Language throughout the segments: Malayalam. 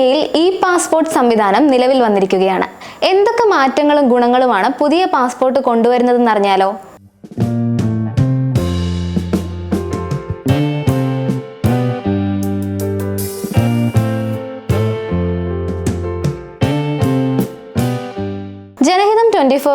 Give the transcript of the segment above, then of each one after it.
ഇന്ത്യയിൽ ഇ പാസ്പോർട്ട് സംവിധാനം നിലവിൽ വന്നിരിക്കുകയാണ്. എന്തൊക്കെ മാറ്റങ്ങളും ഗുണങ്ങളുമാണ് പുതിയ പാസ്പോർട്ട് കൊണ്ടുവരുന്നതെന്ന്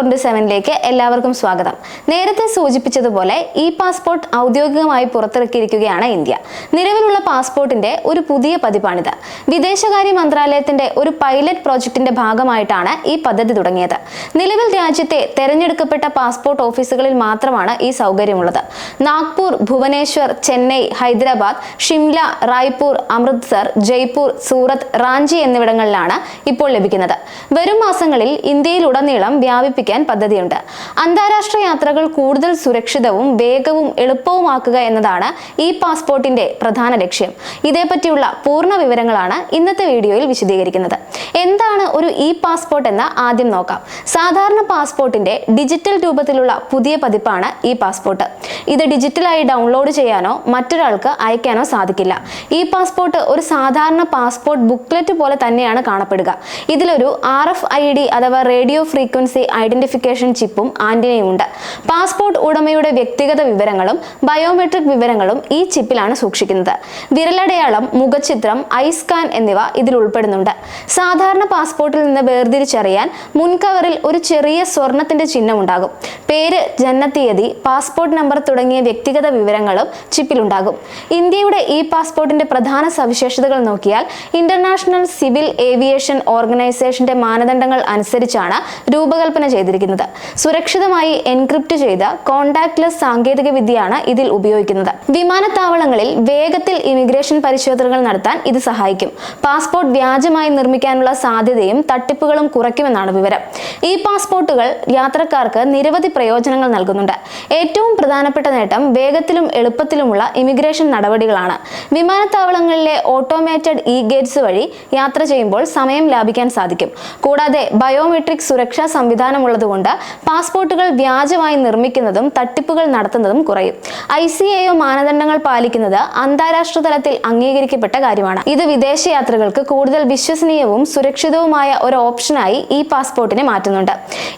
ഇന്റു സെവനിലേക്ക് എല്ലാവർക്കും സ്വാഗതം. നേരത്തെ സൂചിപ്പിച്ചതുപോലെ ഇ പാസ്പോർട്ട് ഔദ്യോഗികമായി പുറത്തിറക്കിയിരിക്കുകയാണ് ഇന്ത്യ. നിലവിലുള്ള പാസ്പോർട്ടിന്റെ ഒരു പുതിയ പതിപ്പാണിത്. വിദേശകാര്യ മന്ത്രാലയത്തിന്റെ ഒരു പൈലറ്റ് പ്രോജക്റ്റിന്റെ ഭാഗമായിട്ടാണ് ഈ പദ്ധതി തുടങ്ങിയത്. നിലവിൽ രാജ്യത്തെ തെരഞ്ഞെടുക്കപ്പെട്ട പാസ്പോർട്ട് ഓഫീസുകളിൽ മാത്രമാണ് ഈ സൗകര്യമുള്ളത്. നാഗ്പൂർ ഭുവനേശ്വർ ചെന്നൈ ഹൈദരാബാദ് ഷിംല റായ്പൂർ അമൃത്സർ ജയ്പൂർ സൂറത്ത് റാഞ്ചി എന്നിവിടങ്ങളിലാണ് ഇപ്പോൾ ലഭിക്കുന്നത്. വരും മാസങ്ങളിൽ ഇന്ത്യയിലുടനീളം വ്യാപിപ്പിക്കാൻ പദ്ധതിയുണ്ട്. അന്താരാഷ്ട്ര യാത്രകൾ കൂടുതൽ സുരക്ഷിതവും വേഗവും എളുപ്പവുമാക്കുക എന്നതാണ് ഈ പാസ്പോർട്ടിന്റെ പ്രധാന ലക്ഷ്യം. ഇതേപ്പറ്റിയുള്ള പൂർണ വിവരങ്ങളാണ് ഇന്നത്തെ വീഡിയോയിൽ വിശദീകരിക്കുന്നത്. എന്താണ് ഒരു ഇ പാസ്പോർട്ട് എന്ന് ആദ്യം നോക്കാം. സാധാരണ പാസ്പോർട്ടിന്റെ ഡിജിറ്റൽ രൂപത്തിലുള്ള പുതിയ പതിപ്പാണ് ഇ പാസ്പോർട്ട്. ഇത് ഡിജിറ്റലായി ഡൗൺലോഡ് ചെയ്യാനോ മറ്റൊരാൾക്ക് അയക്കാനോ സാധിക്കില്ല. ഇ പാസ്പോർട്ട് ഒരു സാധാരണ പാസ്പോർട്ട് ബുക്ക്ലെറ്റ് പോലെ തന്നെയാണ് കാണപ്പെടുക. ഇതിലൊരു ആർ എഫ് ഐ ഡി അഥവാ റേഡിയോ ഫ്രീക്വൻസി ഐഡന്റിഫിക്കേഷൻ ചിപ്പും ആന്റിനയും ഉണ്ട് പാസ്പോർട്ട് ഉടമയുടെ വ്യക്തിഗത വിവരങ്ങളും ബയോമെട്രിക് വിവരങ്ങളും ഈ ചിപ്പിലാണ് സൂക്ഷിക്കുന്നത്. വിരലടയാളം മുഖചിത്രം ഐ സ്കാൻ എന്നിവ ഇതിൽ ഉൾപ്പെടുന്നുണ്ട്. സാധാരണ പാസ്പോർട്ടിൽ നിന്ന് വേർതിരിച്ചറിയാൻ മുൻകവറിൽ ഒരു ചെറിയ സ്വർണത്തിന്റെ ചിഹ്നം ഉണ്ടാകും പേര് ജനനത്തീയതി പാസ്പോർട്ട് നമ്പർ തുടങ്ങിയ വ്യക്തിഗത വിവരങ്ങളും ചിപ്പിലുണ്ടാകും. ഇന്ത്യയുടെ ഈ പാസ്പോർട്ടിന്റെ പ്രധാന സവിശേഷതകൾ നോക്കിയാൽ ഇന്റർനാഷണൽ സിവിൽ ഏവിയേഷൻ ഓർഗനൈസേഷന്റെ മാനദണ്ഡങ്ങൾ അനുസരിച്ചാണ് രൂപകൽപ്പന ചെയ്തിരിക്കുന്നത്. സുരക്ഷിതമായി എൻക്രിപ്റ്റ് ചെയ്ത കോണ്ടാക്ട്ലെസ് സാങ്കേതിക വിദ്യയാണ് ഇതിൽ ഉപയോഗിക്കുന്നത്. വിമാനത്താവളങ്ങളിൽ വേഗത്തിൽ ഇമിഗ്രേഷൻ പരിശോധനകൾ നടത്താൻ ഇത് സഹായിക്കും. പാസ്പോർട്ട് വ്യാജമായി നിർമ്മിക്കാനുള്ള സാധ്യതയും തട്ടിപ്പുകളും കുറയ്ക്കുമെന്നാണ് വിവരം. ഈ പാസ്പോർട്ടുകൾ യാത്രക്കാർക്ക് നിരവധി പ്രയോജനങ്ങൾ നൽകുന്നുണ്ട്. ഏറ്റവും പ്രധാനപ്പെട്ട നേട്ടം വേഗത്തിലും എളുപ്പത്തിലുമുള്ള ഇമിഗ്രേഷൻ നടപടികളാണ്. വിമാനത്താവളങ്ങളിലെ ഓട്ടോമേറ്റഡ് ഇ ഗേറ്റ്സ് വഴി യാത്ര ചെയ്യുമ്പോൾ സമയം ലാഭിക്കാൻ സാധിക്കും. കൂടാതെ ബയോമെട്രിക് സുരക്ഷാ സംവിധാനമുള്ളതുകൊണ്ട് പാസ്പോർട്ടുകൾ വ്യാജമായി നിർമ്മിക്കുന്നതും തട്ടിപ്പുകൾ നടത്തുന്നതും കുറയും. ഐ സി എ മാനദണ്ഡങ്ങൾ പാലിക്കുന്നത് അന്താരാഷ്ട്ര തലത്തിൽ അംഗീകരിക്കപ്പെട്ട കാര്യമാണ്. ഇത് വിദേശയാത്രകൾക്ക് കൂടുതൽ വിശ്വസനീയവും സുരക്ഷിതവുമായ ഒരു ഓപ്ഷനായി ഈ പാസ്പോർട്ടിനെ മാറ്റുന്നുണ്ട്.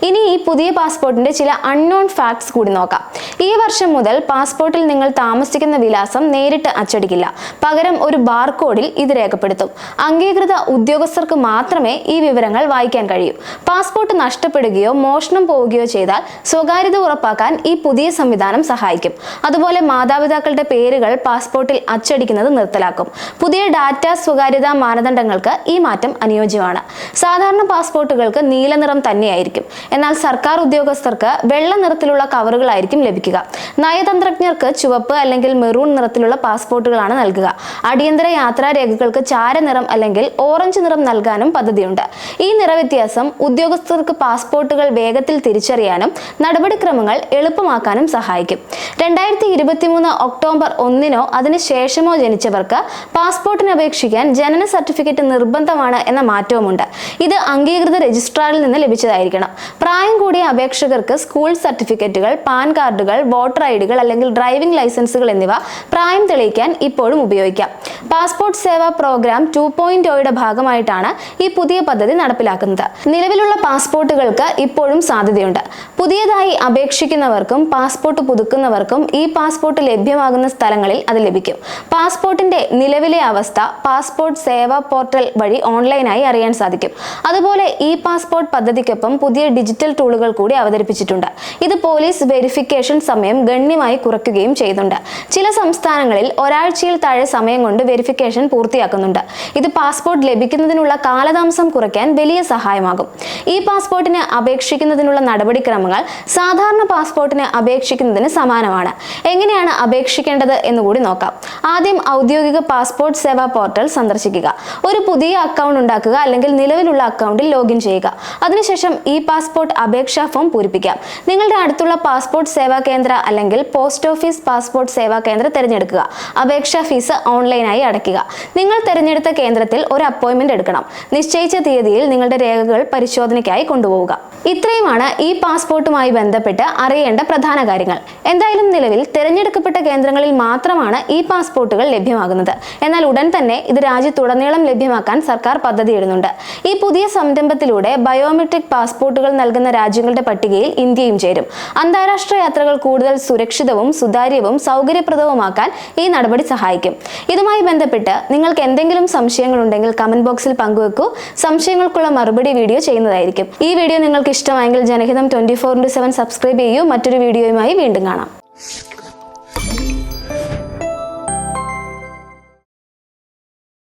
ഇനി ഈ പുതിയ പാസ്പോർട്ടിന്റെ ചില അൺനോൺ ഫാക്ട്സ് കൂടി നോക്കാം. ഈ വർഷം മുതൽ പാസ്പോർട്ടിൽ നിങ്ങൾ താമസിക്കുന്ന വിലാസം നേരിട്ട് അച്ചടിക്കില്ല. പകരം ഒരു ബാർകോഡിൽ ഇത് രേഖപ്പെടുത്തും. അംഗീകൃത ഉദ്യോഗസ്ഥർക്ക് മാത്രമേ ഈ വിവരങ്ങൾ വായിക്കാൻ കഴിയൂ. പാസ്പോർട്ട് നഷ്ടപ്പെടുകയോ മോഷണം പോവുകയോ ചെയ്താൽ സ്വകാര്യത ഉറപ്പാക്കാൻ ഈ പുതിയ സംവിധാനം സഹായിക്കും. അതുപോലെ മാതാപിതാക്കളുടെ പേരുകൾ പാസ്പോർട്ടിൽ അച്ചടിക്കുന്നത് നിർത്തലാക്കും. പുതിയ ഡാറ്റ സ്വകാര്യതാ മാനദണ്ഡങ്ങൾക്ക് ഈ മാറ്റം അനുയോജ്യമാണ്. സാധാരണ പാസ്പോർട്ടുകൾക്ക് നീല നിറം തന്നെയായിരിക്കും. എന്നാൽ സർക്കാർ ഉദ്യോഗസ്ഥർക്ക് വെള്ള നിറത്തിലുള്ള കവറുകളായിരിക്കും ലഭിക്കുക. നയതന്ത്രജ്ഞർക്ക് ചുവപ്പ് അല്ലെങ്കിൽ മെറൂൺ നിറത്തിലുള്ള പാസ്പോർട്ടുകളാണ് നൽകുക. അടിയന്തര യാത്രാ രേഖകൾക്ക് ചാരനിറം അല്ലെങ്കിൽ ഓറഞ്ച് നിറം നൽകാനും പദ്ധതിയുണ്ട്. ഈ നിറവ്യത്യാസം ഉദ്യോഗസ്ഥർക്ക് പാസ്പോർട്ടുകൾ വേഗത്തിൽ തിരിച്ചറിയാനും നടപടിക്രമങ്ങൾ എളുപ്പമാക്കാനും സഹായിക്കും. രണ്ടായിരത്തി ഇരുപത്തിമൂന്ന് ഒക്ടോബർ ഒന്നിനോ അതിനുശേഷമോ ജനിച്ചവർക്ക് പാസ്പോർട്ടിന് അപേക്ഷിക്കാൻ ജനന സർട്ടിഫിക്കറ്റ് നിർബന്ധമാണ് എന്ന മാറ്റവുമുണ്ട്. ഇത് അംഗീകൃത രജിസ്ട്രാറിൽ നിന്ന് ലഭിച്ചതായിരിക്കണം. പ്രായം കൂടിയ അപേക്ഷകർക്ക് സ്കൂൾ സർട്ടിഫിക്കറ്റുകൾ പാൻ കാർഡുകൾ വോട്ടർ ഐ ഡികൾ അല്ലെങ്കിൽ ഡ്രൈവിംഗ് ലൈസൻസുകൾ എന്നിവ പ്രായം തെളിയിക്കാൻ ഇപ്പോഴും ഉപയോഗിക്കാം. Passport Seva program two point ഭാഗമായിട്ടാണ് ഈ പുതിയ പദ്ധതി നടപ്പിലാക്കുന്നത്. നിലവിലുള്ള പാസ്പോർട്ടുകൾക്ക് ഇപ്പോഴും സാധ്യതയുണ്ട്. പുതിയതായി അപേക്ഷിക്കുന്നവർക്കും പാസ്പോർട്ട് പുതുക്കുന്നവർക്കും ഈ പാസ്പോർട്ട് ലഭ്യമാകുന്ന സ്ഥലങ്ങളിൽ അത് ലഭിക്കും. പാസ്പോർട്ടിന്റെ നിലവിലെ അവസ്ഥ പാസ്പോർട്ട് സേവാ പോർട്ടൽ വഴി ഓൺലൈനായി അറിയാൻ സാധിക്കും. അതുപോലെ ഇ പാസ്പോർട്ട് പദ്ധതിക്കൊപ്പം പുതിയ ഡിജിറ്റൽ ടൂളുകൾ കൂടി അവതരിപ്പിച്ചിട്ടുണ്ട്. ഇത് പോലീസ് വെരിഫിക്കേഷൻ സമയം ഗണ്യമായി കുറയ്ക്കുകയും ചെയ്യുന്നുണ്ട്. ചില സംസ്ഥാനങ്ങളിൽ ഒരാഴ്ചയിൽ താഴെ സമയം കൊണ്ട് വെരിഫിക്കേഷൻ പൂർത്തിയാക്കുന്നുണ്ട്. ഇത് പാസ്പോർട്ട് ലഭിക്കുന്നതിനുള്ള കാലതാമസം കുറയ്ക്കാൻ വലിയ സഹായമാകും. ഈ പാസ്പോർട്ടിന് അപേക്ഷിക്കുന്നതിനുള്ള നടപടിക്രമങ്ങൾ സാധാരണ പാസ്പോർട്ടിന് അപേക്ഷിക്കുന്നതിന് സമാനമാണ്. എങ്ങനെയാണ് അപേക്ഷിക്കേണ്ടത് എന്ന് കൂടി നോക്കാം. ആദ്യം ഔദ്യോഗിക പാസ്പോർട്ട് സേവാ പോർട്ടൽ സന്ദർശിക്കുക. ഒരു പുതിയ അക്കൗണ്ട് ഉണ്ടാക്കുക അല്ലെങ്കിൽ നിലവിലുള്ള അക്കൗണ്ടിൽ ലോഗിൻ ചെയ്യുക. അതിനുശേഷം ഇ പാസ്പോർട്ട് അപേക്ഷാ ഫോം പൂരിപ്പിക്കാം. നിങ്ങളുടെ അടുത്തുള്ള പാസ്പോർട്ട് സേവാ കേന്ദ്ര അല്ലെങ്കിൽ പോസ്റ്റ് ഓഫീസ് പാസ്പോർട്ട് സേവാ കേന്ദ്ര തിരഞ്ഞെടുക്കുക. അപേക്ഷാ ഫീസ് ഓൺലൈനായി അടയ്ക്കുക. നിങ്ങൾ തിരഞ്ഞെടുത്ത കേന്ദ്രത്തിൽ ഒരു അപ്പോയിന്റ്മെന്റ് എടുക്കണം. നിശ്ചയിച്ച തീയതിയിൽ നിങ്ങളുടെ രേഖകൾ പരിശോധനയ്ക്കായി കൊണ്ടുപോവുക. ഇത്രയുമാണ് ഈ പാസ്പോർട്ടുമായി ബന്ധപ്പെട്ട് അറിയേണ്ട പ്രധാന കാര്യങ്ങൾ. എന്തായാലും നിലവിൽ തിരഞ്ഞെടുക്കപ്പെട്ട കേന്ദ്രങ്ങളിൽ മാത്രമാണ് ഈ പാസ്പോർട്ടുകൾ ലഭ്യമാകുന്നത്. എന്നാൽ ഉടൻ തന്നെ ഇത് രാജ്യത്തുടനീളം ലഭ്യമാക്കാൻ സർക്കാർ പദ്ധതിയിടുന്നുണ്ട്. ഈ പുതിയ സംരംഭത്തിലൂടെ ബയോമെട്രിക് പാസ്പോർട്ടുകൾ നൽകുന്ന രാജ്യങ്ങളുടെ പട്ടികയിൽ ഇന്ത്യയും ചേരും. അന്താരാഷ്ട്ര യാത്രകൾ കൂടുതൽ സുരക്ഷിതവും സുതാര്യവും സൗകര്യപ്രദവുമാക്കാൻ ഈ നടപടി സഹായിക്കും. ഇതുമായി ബന്ധപ്പെട്ട് നിങ്ങൾക്ക് എന്തെങ്കിലും സംശയങ്ങളുണ്ടെങ്കിൽ കമന്റ് ബോക്സിൽ പങ്കുവെക്കൂ. സംശയങ്ങൾക്കുള്ള മറുപടി വീഡിയോ ചെയ്യുന്നതായിരിക്കും. ഈ വീഡിയോ നിങ്ങൾക്ക് ഇഷ്ടമായെങ്കിൽ Janahitham twenty four into seven subscribe ചെയ്യൂ. മറ്റൊരു വീഡിയോയുമായി വീണ്ടും കാണാം.